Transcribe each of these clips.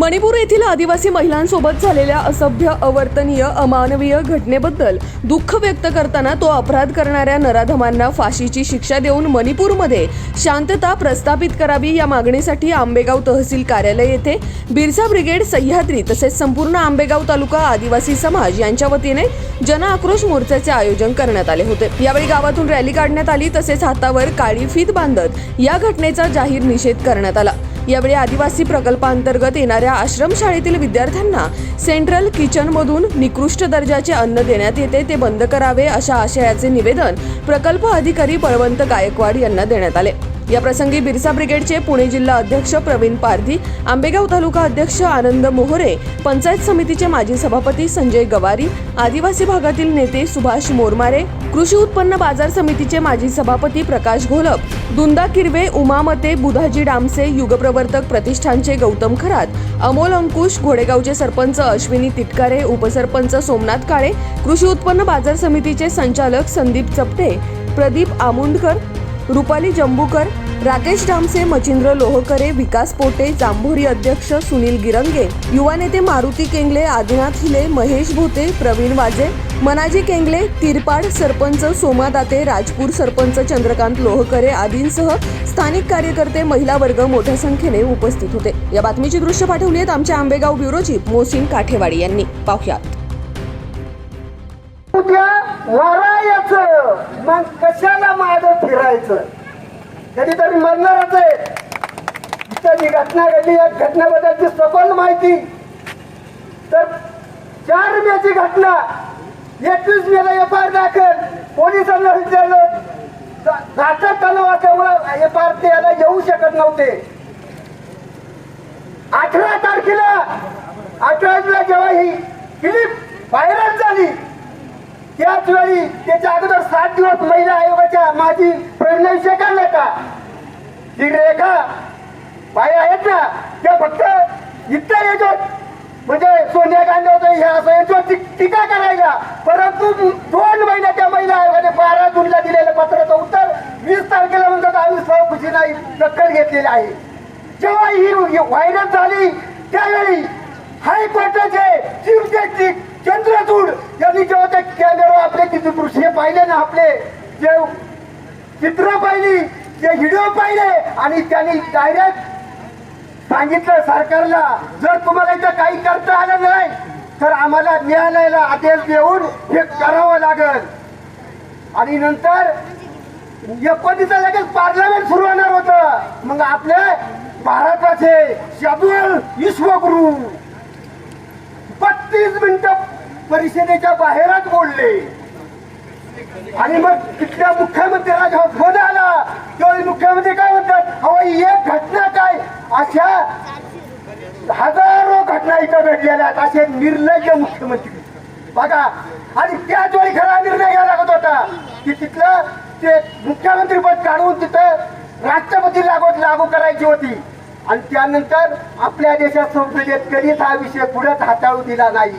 मणिपूर येथील आदिवासी महिलांसोबत झालेल्या असभ्य अवर्तनीय अमानवीय घटनेबद्दल दुःख व्यक्त करताना तो अपराध करणाऱ्या नराधमांना फाशीची शिक्षा देऊन मणिपूरमध्ये शांतता प्रस्थापित करावी या मागणीसाठी आंबेगाव तहसील कार्यालय येथे बिरसा ब्रिगेड सह्याद्री तसेच संपूर्ण आंबेगाव तालुका आदिवासी समाज यांच्या वतीने जन आक्रोश मोर्चाचे आयोजन करण्यात आले होते. यावेळी गावातून रॅली काढण्यात आली तसेच हातावर काळी फीत बांधत या घटनेचा जाहीर निषेध करण्यात आला. यावेळी आदिवासी प्रकल्पांतर्गत येणाऱ्या आश्रमशाळेतील विद्यार्थ्यांना सेंट्रल किचनमधून निकृष्ट दर्जाचे अन्न देण्यात येते ते बंद करावे अशा आशयाचे निवेदन प्रकल्प अधिकारी बळवंत गायकवाड यांना देण्यात आले. या प्रसंगी बिरसा ब्रिगेडचे पुणे जिल्हा अध्यक्ष प्रवीण पारधी आंबेगाव तालुका अध्यक्ष आनंद मोहरे पंचायत समितीचे माजी सभापती संजय गवारी आदिवासी भागातील नेते सुभाष मोरमारे कृषी उत्पन्न बाजार समितीचे माजी सभापती प्रकाश घोलप दुंदा किरवे उमामते बुधाजी डामसे युगप्रवर्तक प्रतिष्ठानचे गौतम खरात अमोल अंकुश घोडेगावचे सरपंच अश्विनी तिटकारे उपसरपंच सोमनाथ काळे कृषी उत्पन्न बाजार समितीचे संचालक संदीप चपटे प्रदीप आमुंडकर रुपाली जंबूकर राकेश डामसे मचिंद्र लोहकरे विकास पोटे जांभोरी अध्यक्ष सुनील गिरंगे युवा नेते मारुती केंगले आदिनाथ हिले महेश भोते प्रवीण वाजे मनाजी केंगले तिरपाड सरपंच सोमा दाते राजपूर सरपंच चंद्रकांत लोहकरे आदींसह स्थानिक कार्यकर्ते महिला वर्ग मोठ्या संख्येने उपस्थित होते. या बातमीची दृश्य पाठवली आहेत आमच्या आंबेगाव ब्युरोची मोसिन काठेवाडी यांनी. पाहुयात. उद्या मग कशाला फिरायचं. कधीतरी मरणारच आहे. इथं जी घटना घडली या घटनेबद्दलची सखोल माहिती. तर चार मेची घटना. एकवीस मेला एफ आर दाखल. पोलिसांना विचारलं घातक दाखल तलावाच्यामुळं एफ आर ते याला येऊ शकत नव्हते. अठरा तारखेला अठराला जेव्हा ही क्लिप व्हायरल झाली त्याच वेळी त्याच्या अगोदर सात दिवस महिला आयोगाच्या माझी प्रेरणा विषय का? ही रेखा बाई आहेत ना त्या फक्त इथं येतो म्हणजे सोनिया गांधी होतं ह्या असं याच्यावर टीका करायला. परंतु दोन महिन्या त्या महिला आयोगाने बारा जूनला दिलेलं पत्राचं उत्तर वीस तारखेला म्हणतात आम्ही सहखुशी दखल घेतलेली आहे. जेव्हा ही व्हायरल झाली त्यावेळी हायकोर्टाचे चीफ जस्टिस चंद्रचूड यांनी जेव्हा त्या कॅमेरा आपले तिथे दृश्य पाहिले ना आपले जे चित्र पाहिली जे व्हिडिओ पाहिले आणि त्यांनी डायरेक्ट सांगितलं सरकारला जर तुम्हाला इथं काही करता आलं नाही तर आम्हाला न्यायालयाला आदेश देऊन हे करावं लागल. आणि नंतर एकोणीसला लगेच पार्लमेंट सुरू होणार होतं. मग आपले भारताचे शबुल विश्वगुरु परिषदेच्या बाहेरच बोलले. आणि मग तिथल्या मुख्यमंत्र्याला जेव्हा फोन आला त्यावेळी मुख्यमंत्री काय म्हणतात? अहो एक घटना काय? अशा हजारो घटना इथं घडलेल्या आहेत असे निर्लज्ज मुख्यमंत्री. बघा आणि त्याच वेळी खरा निर्णय घ्यावा लागत होता की तिथलं ते मुख्यमंत्री पद काढून तिथं राष्ट्रपती लागवत लागू करायची होती. आणि त्यानंतर आपल्या देशात संसदेत कधीच हा विषय पुढेच हाताळू दिला नाही.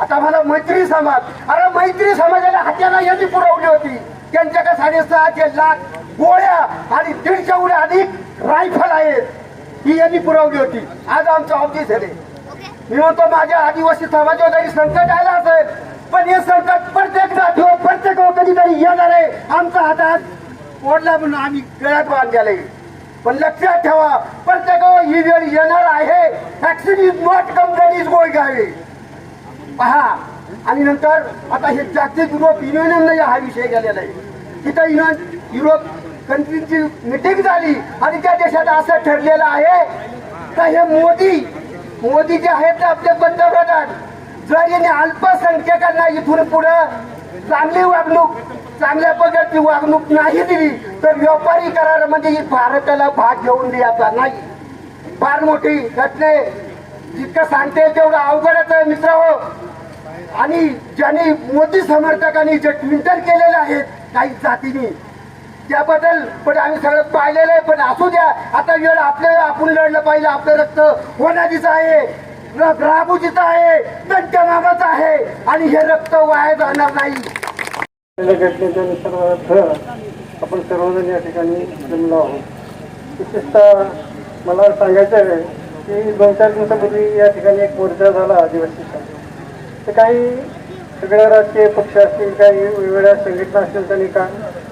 आता मला मैत्री समाज अरे मैत्री समाजाला हत्याला यांनी पुरवली होती. त्यांच्याकडे साडेसहाशे लाख गोळ्या आणि दीडशेहून अधिक रायफल आहेत ही यांनी पुरवली होती. आज आमचं ऑफिस आहे. मी म्हणतो माझ्या आदिवासी समाजावर जरी संकट आलं असेल पण हे संकट प्रत्येक जातीवर प्रत्येक कधीतरी येणार आहे. आमचा हातात ओढला म्हणून आम्ही गळ्यात बांधलेले पण लक्षात ठेवा प्रत्येकावर ही वेळ येणार आहे. Acid is not complain is गोळी गावी पहा. आणि नंतर आता हे जागतिक युरोप युनियननं हा विषय गेलेला आहे. तिथं युनियन युरोप कंट्रीची मिटिंग झाली आणि त्या देशात असं ठरलेलं आहे का हे मोदी मोदी जे आहेत ना आपले पंतप्रधान. जर याने अल्पसंख्याकांना इथून पुढं चांगली वागणूक चांगल्या प्रकारची वागणूक नाही दिली तर व्यापारी करारामध्ये भारताला भाग घेऊन द्यायचा नाही. फार मोठी घटने जितकं सांगते तेवढं अवघडच आहे मित्र हो आणि ज्यांनी मोदी समर्थकांनी जे ट्विटर केलेले आहेत काही जातीने. त्याबद्दल पण आम्ही सगळं पाहिलेलं आहे पण असू द्या आता वेळ आपल्या आपण लढलं पाहिजे आपलं रक्त होणारीच आहे. रक्त राबूजीचं आहे त्यांच्या मामाचं आहे आणि हे रक्त वाया जाणार नाही. झालेल्या घटनेच्या निसर्गार्थ आपण सर्वजण या ठिकाणी जमलो आहोत. विशेषतः मला सांगायचं आहे की दोन चार दिवसापूर्वी या ठिकाणी एक मोर्चा झाला आदिवासीचा ते काही सगळ्या राजकीय पक्ष असतील काही वेगवेगळ्या संघटना असतील त्यांनी का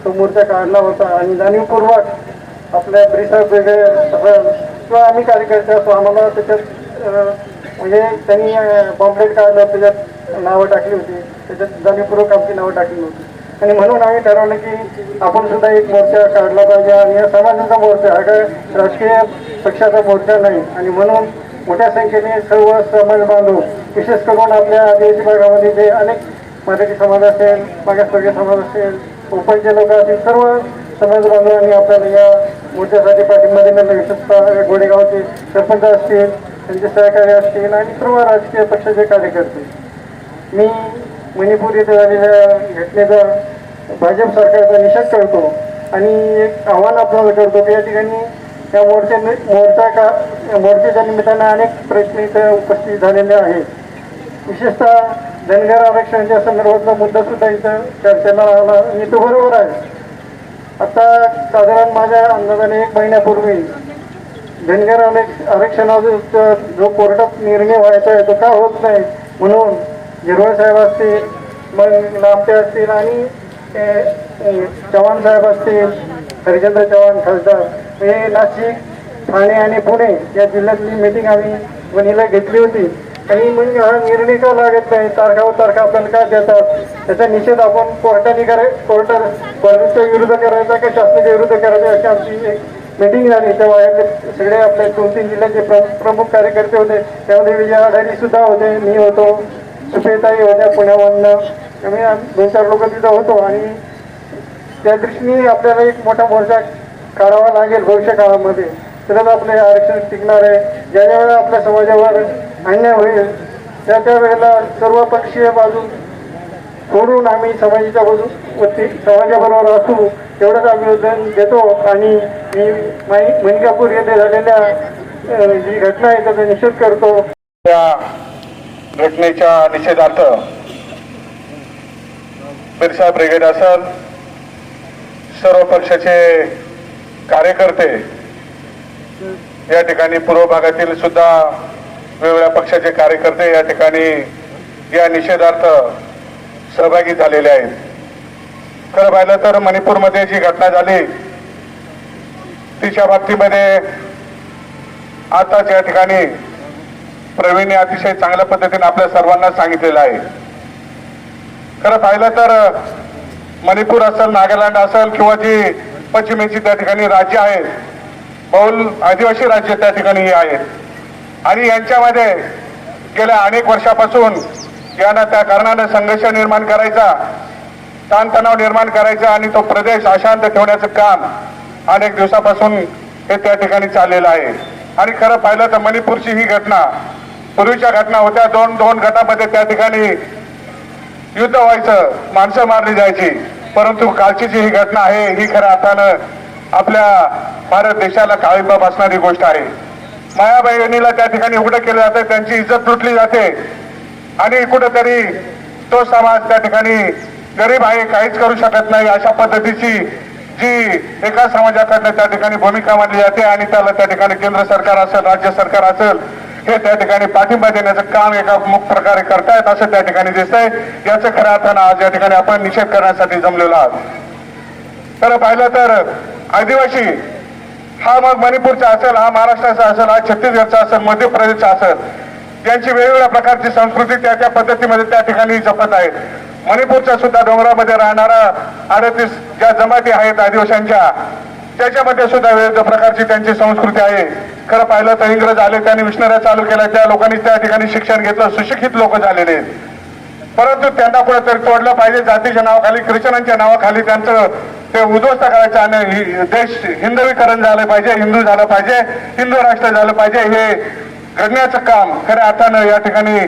तो मोर्चा काढला होता. आणि जाणीवपूर्वक आपल्या परिसर वेगळे किंवा आम्ही कार्यकर्ते असतो आम्हाला त्याच्यात म्हणजे त्यांनी बॉम्बलेट काढलं त्याच्यात नावं टाकली होती. त्याच्यात जाणीवपूर्वक आमची नावं टाकली होती. आणि म्हणून आम्ही ठरवलं की आपण सुद्धा एक मोर्चा काढला पाहिजे. आणि या समाजाचा मोर्चा हा काय राजकीय पक्षाचा मोर्चा नाही. आणि म्हणून मोठ्या संख्येने सर्व समाज बांधव विशेष करून आपल्या आदिवासी भागामध्ये जे अनेक मराठी समाज असेल मागासवर्गीय समाज असेल ओपनचे लोक असतील सर्व समाज बांधवांनी आपल्याला या मोर्चासाठी पाठिंबा दिलेला विशेषतः गोडेगावचे सरपंच असतील त्यांचे सहकार्य असतील आणि सर्व राजकीय पक्षाचे कार्यकर्ते. मी मणिपूर येथे झालेल्या घटनेचा भाजप सरकारचा निषेध करतो आणि एक आव्हान आपल्याला करतो की या ठिकाणी या मोर्चा मोर्चा का मोर्चेच्या निमित्तानं अनेक प्रश्न इथं उपस्थित झालेले आहेत. विशेषतः धनगर आरक्षणाच्या संदर्भातला मुद्दा सुद्धा इथं चर्चेला आला. आणि तो बरोबर आहे. आता साधारण माझ्या अंदाजाने एक महिन्यापूर्वी धनगर आरक्ष- आरक्षणाचा जो कोर्टात निर्णय व्हायचा आहे तो का होत नाही म्हणून झिरवळ साहेब असतील मग लामटे असतील आणि चव्हाण साहेब असतील हरिचंद्र चव्हाण खासदार हे नाशिक ठाणे आणि पुणे या जिल्ह्यातली मीटिंग आम्ही वणीला घेतली होती. आणि मग हा निर्णय का लागत नाही? तारखावर तारखा आपल्याला का देतात? त्याचा निषेध आपण कोर्टाने कराय कोर्ट कॉलेजच्या विरुद्ध करायचा का शासनाच्या विरुद्ध करायचा अशी आमची एक मीटिंग झाली. तेव्हा यातले सगळे आपले दोन तीन जिल्ह्याचे प्रमुख कार्यकर्ते होते. त्यामध्ये विजय आढारी सुद्धा होते. मी होतो. सुप्रियताई होत्या. पुण्यामधनं आम्ही दोन चार लोक तिथं होतो. आणि त्या दृष्टीने आपल्याला एक मोठा मोर्चा काढावा लागेल भविष्य काळामध्ये तरच आपले आरक्षण टिकणार आहे. ज्या ज्या वेळेला आपल्या समाजावर अन्याय होईल. त्या त्या वेळेला सर्व पक्षीय बाजू सोडून आम्ही समाजाच्या बाजू वरती समाजाबरोबर असू तेवढंच आम्ही योगदान देतो आणि मी माई- मणिकापूर येथे झालेल्या जी घटना आहे त्याचा निषेध करतो. त्या घटनेच्या निषेधार्थ बिरसा ब्रिगेड असल सर्व पक्षाचे कार्यकर्ते या ठिकाणी पूर्व भागातील सुद्धा वेगवेगळ्या पक्षाचे कार्यकर्ते या ठिकाणी या निषेधार्थ सहभागी झालेले आहेत. खरं पाहिलं तर मणिपूरमध्ये जी घटना झाली तिच्या बाबतीमध्ये आताच या ठिकाणी प्रवीणने अतिशय चांगल्या पद्धतीने आपल्या सर्वांना सांगितलेलं आहे. खरं पाहिलं तर मणिपूर असेल नागालँड असेल किंवा जी पश्चिमेची त्या ठिकाणी राज्य आहेत बहुल आदिवासी राज्य त्या ठिकाणी ही आहेत. आणि यांच्यामध्ये गेल्या अनेक वर्षापासून यांना त्या कारणानं संघर्ष निर्माण करायचा ताणतणाव निर्माण करायचा आणि तो प्रदेश अशांत ठेवण्याचं काम अनेक दिवसापासून हे त्या ठिकाणी चाललेलं आहे. आणि खरं पाहिलं तर मणिपूरची ही घटना पूर्वीच्या घटना होत्या दोन दोन गटामध्ये त्या ठिकाणी युद्ध व्हायचं माणसं मारली जायची. परंतु कालची जी ही घटना आहे ही खऱ्या अर्थानं आपल्या भारत देशाला काळीबाब बसणारी गोष्ट आहे. माया बहिणीला त्या ठिकाणी उघडं केलं जातं त्यांची इज्जत लुटली जाते. आणि कुठंतरी तो समाज त्या ठिकाणी गरीब आहे काहीच करू शकत नाही अशा पद्धतीची जी एका समाजाकडनं त्या ठिकाणी भूमिका मानली जाते आणि त्याला त्या ठिकाणी केंद्र सरकार असेल राज्य सरकार असेल हे त्या ठिकाणी पाठिंबा देण्याचं काम एका मुख प्रकारे करतायत असं त्या ठिकाणी दिसतंय. याचं खऱ्या अर्थानं आज या ठिकाणी आपण निषेध करण्यासाठी जमलेलो आहोत. तर पाहिलं तर आदिवासी हा मग मणिपूरचा असेल हा महाराष्ट्राचा असेल हा छत्तीसगडचा असेल मध्य प्रदेशचा असेल यांची वेगवेगळ्या प्रकारची संस्कृती त्या त्या पद्धतीमध्ये त्या ठिकाणी जपत आहेत. मणिपूरच्या सुद्धा डोंगरामध्ये राहणारा अडतीस ज्या जमाती आहेत आदिवाशांच्या त्याच्यामध्ये सुद्धा विविध प्रकारची त्यांची संस्कृती आहे. खरं पाहिलं तर इंग्रज आले त्यांनी मिशनऱ्या चालू केल्या त्या लोकांनी त्या ठिकाणी शिक्षण घेतलं सुशिक्षित लोक झालेले परंतु त्यांना कुठेतरी तोडलं पाहिजे जातीच्या नावाखाली ख्रिश्चनांच्या नावाखाली त्यांचं ते उद्ध्वस्त करायचं आणि देश हिंदवीकरण झालं पाहिजे हिंदू झालं पाहिजे हिंदू राष्ट्र झालं पाहिजे हे घडण्याचं काम खऱ्या अर्थानं या ठिकाणी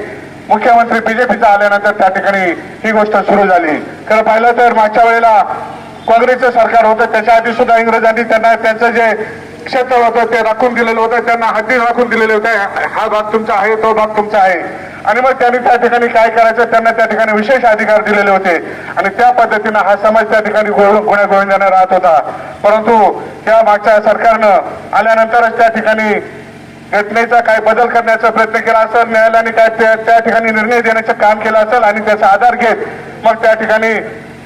मुख्यमंत्री बीजेपीचा आल्यानंतर त्या ठिकाणी ही गोष्ट सुरू झाली. खरं पाहिलं तर मागच्या वेळेला काँग्रेसचं सरकार होतं त्याच्या आधी सुद्धा इंग्रजांनी त्यांना त्यांचं जे क्षेत्र होतं ते राखून दिलेलं होतं त्यांना हद्दी राखून दिलेले होते. हा भाग तुमचा आहे तो भाग तुमचा आहे. आणि मग त्यांनी त्या ठिकाणी काय करायचं? त्यांना त्या ठिकाणी विशेष अधिकार दिलेले होते. आणि त्या पद्धतीनं हा समाज त्या ठिकाणी गुण्या गोविंदाने राहत होता. परंतु त्या मागच्या सरकारनं आल्यानंतरच त्या ठिकाणी घटनेचा काय बदल करण्याचा प्रयत्न केला असेल न्यायालयाने काय त्या त्या ठिकाणी निर्णय देण्याचं काम केलं असेल आणि त्याचा आधार घेत मग त्या ठिकाणी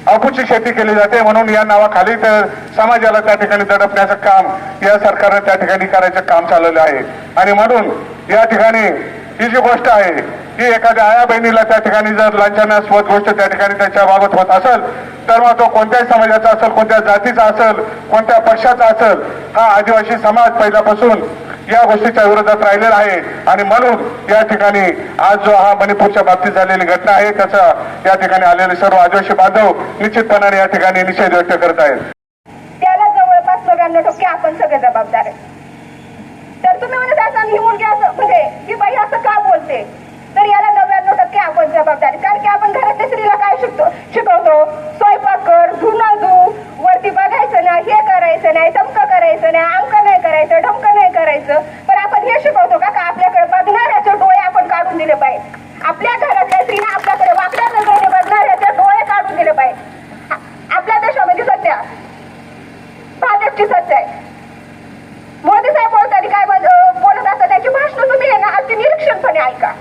अफूची शेती केली जाते म्हणून या नावाखाली तर समाजाला त्या ठिकाणी दडपण्याचं काम या सरकारनं त्या ठिकाणी करायचं काम चालवलं आहे. आणि म्हणून या ठिकाणी ही जी गोष्ट आहे ही एखाद्या आया बहिणीला त्या ठिकाणी जर लांछनास्पद गोष्ट त्या ठिकाणी त्याच्या बाबत होत असेल तर मग तो कोणत्याही समाजाचा असेल कोणत्या जातीचा असेल कोणत्या पक्षाचा असेल हा आदिवासी समाज पहिल्यापासून या गोष्टीच्या विरोधात राहिलेला आहे. आणि म्हणून या ठिकाणी आज जो हा मणिपूरच्या बाबतीत झालेली घटना आहे त्याचा या ठिकाणी आलेले सर्व आदिवासी बांधव निश्चितपणाने या ठिकाणी निषेध व्यक्त करत आहेत. त्याला जवळपास नव्याण्णव टक्के आपण सगळे जबाबदार आहे तर तुम्ही म्हणत असाल ही मुलगी असं म्हणजे ही बाई असं का बोलते तर याला नव्याण्णव टक्के आपण जबाबदार आहे. कारण की आपण घरातल्या स्त्रीला काय शिकतो शिकवतो स्वयंपाक कर धुणं धु वरती बघायचं नाही हे करायचं नाही धमकं करायचं नाही अंक नाही करायचं ढमकं नाही करायचं पण आपण हे शिकवतो का का आपल्याकडे बघणाऱ्याचे डोळे आपण काढून दिले पाहिजे आपल्या घरातल्या स्त्रीने आपल्याकडे वाकड्या नजरेने बघणाऱ्याचे डोळे काढून दिले पाहिजे आ- आपल्या देशामध्ये सध्या भाजपची सत्ता आहे मोदी साहेब बोलताना काय बोल- अं, बोलत असतात त्याची भाषण तुम्ही आहे ना अगदी निरीक्षणपणे ऐका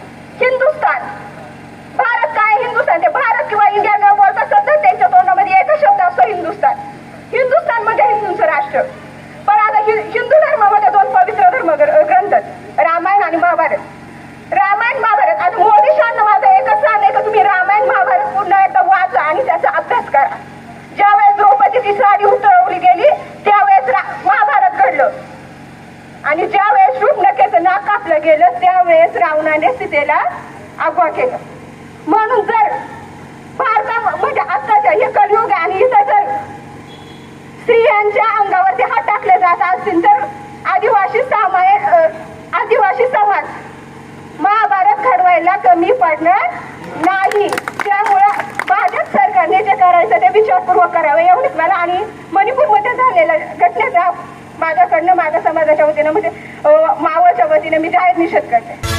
हिंदुस्थान भारत काय हिंदुस्थान ते भारत किंवा इंडिया न बोलता सतत त्यांच्या तोंडामध्ये एकच शब्द असतो हिंदुस्थान हिंदुस्थान म्हणजे हिंदूंचं राष्ट्र पण आता हि- हिंदू धर्मामध्ये दोन पवित्र धर्म ग्र- ग्रंथ आहेत. रामायण आणि महाभारत रामायण महाभारत आता मोदी शासन माझं एकच सांग आहे की तुम्ही रामायण महाभारत पूर्ण एकदा वाचा आणि त्याचा अभ्यास करा ज्यावेळेस द्रौपदीची साडी उतरवली गेली त्यावेळेस महाभारत घडलं. आणि ज्या वेळेस शूटनकेचं नाक कापलं गेलं त्यावेळेस रावणाने सीतेला अगवा केलं. म्हणून जर भारता म्हणजे आत्ताच्या हे कलयुग आणि इथं जर स्त्रियांच्या अंगावरती हात टाकले जात असतील तर आदिवासी समाय आदिवासी समाज महाभारत घडवायला कमी पडणार नाही. त्यामुळे भाजप सरकारने जे करायचं ते विचारपूर्वक करावं. एवढंच मला आणि मणिपूरमध्ये झालेल्या घटनेचा माझ्याकडनं माझ्या समाजाच्या वतीनं म्हणजे मावळच्या वतीनं मी जाहीर निषेध करते.